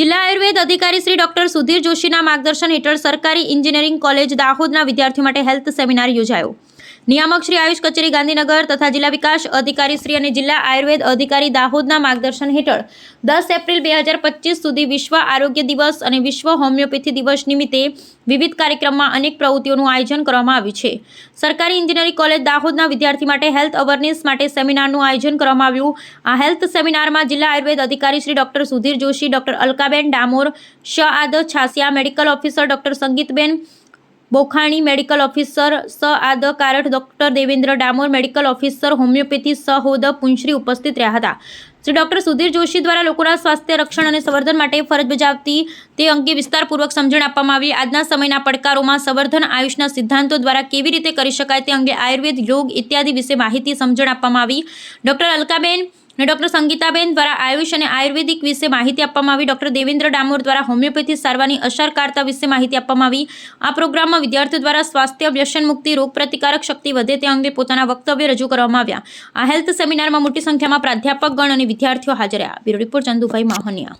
જિલ્લા આયુર્વેદ અધિકારી શ્રી ડોક્ટર સુધીર જોશીના માર્ગદર્શન હેઠળ સરકારી ઇન્જિનિયરિંગ કોલેજ દાહોદના વિદ્યાર્થીઓ માટે હેલ્થ સેમિનાર યોજાયો. નિયામક શ્રી આયુષ કચેરી ગાંધીનગર તથા જિલ્લા વિકાસ અધિકારી શ્રી અને જિલ્લા આયુર્વેદ અધિકારી દાહોદના માર્ગદર્શન હેઠળ દસ એપ્રિલ બે હજાર પચીસ સુધી વિશ્વ આરોગ્ય દિવસ અને વિશ્વ હોમિયોપેથી દિવસ નિમિત્તે વિવિધ કાર્યક્રમમાં અનેક પ્રવૃત્તિઓનું આયોજન કરવામાં આવ્યું છે. સરકારી ઇન્જિનિયરિંગ કોલેજ દાહોદના વિદ્યાર્થી માટે હેલ્થ અવેરનેસ માટે સેમિનારનું આયોજન કરવામાં આવ્યું. આ હેલ્થ સેમિનારમાં જિલ્લા આયુર્વેદ અધિકારી શ્રી ડોક્ટર સુધીર જોશી, ડોક્ટર અલકાબેન ડામોર, શ આદ Chhasiya, medical officer doctor Sangitaben Bokhani medical officer સ આદ કારઠ doctor Devendra Damor medical officer homeopathy સ હોદ પુંછરી ઉપસ્થિત રહ્યા હતા. શ્રી ડોક્ટર સુધીર જોશી દ્વારા લોકોના સ્વાસ્થ્ય રક્ષણ અને સંવર્ધન માટે ફરજ બજાવતી તે અંગે વિસ્તારપૂર્વક સમજણ આપવામાં આવી. આજના સમયના પડકારોમાં સંવર્ધન આયુષના સિદ્ધાંતો દ્વારા કેવી રીતે કરી શકાય તે અંગે આયુર્વેદ યોગ ઇત્યાદિ વિશે માહિતી સમજણ આપવામાં આવી. ડોક્ટર અલકાબેન અને ડોક્ટર સંગીતાબેન દ્વારા આયુષ અને આયુર્વેદિક વિશે માહિતી આપવામાં આવી. ડોક્ટર દેવેન્દ્ર ડામોર દ્વારા હોમિયોપેથી સારવારની અસરકારતા વિશે માહિતી આપવામાં આવી. આ પ્રોગ્રામમાં વિદ્યાર્થીઓ દ્વારા સ્વાસ્થ્ય, વ્યસન મુક્તિ, રોગ પ્રતિકારક શક્તિ વધે તે અંગે પોતાના વક્તવ્ય રજૂ કરવામાં આવ્યા. આ હેલ્થ સેમિનારમાં મોટી સંખ્યામાં પ્રાધ્યાપકગણ અને વિદ્યાર્થીઓ હાજર રહ્યા. Bureau report Chandubhai Mahaniya.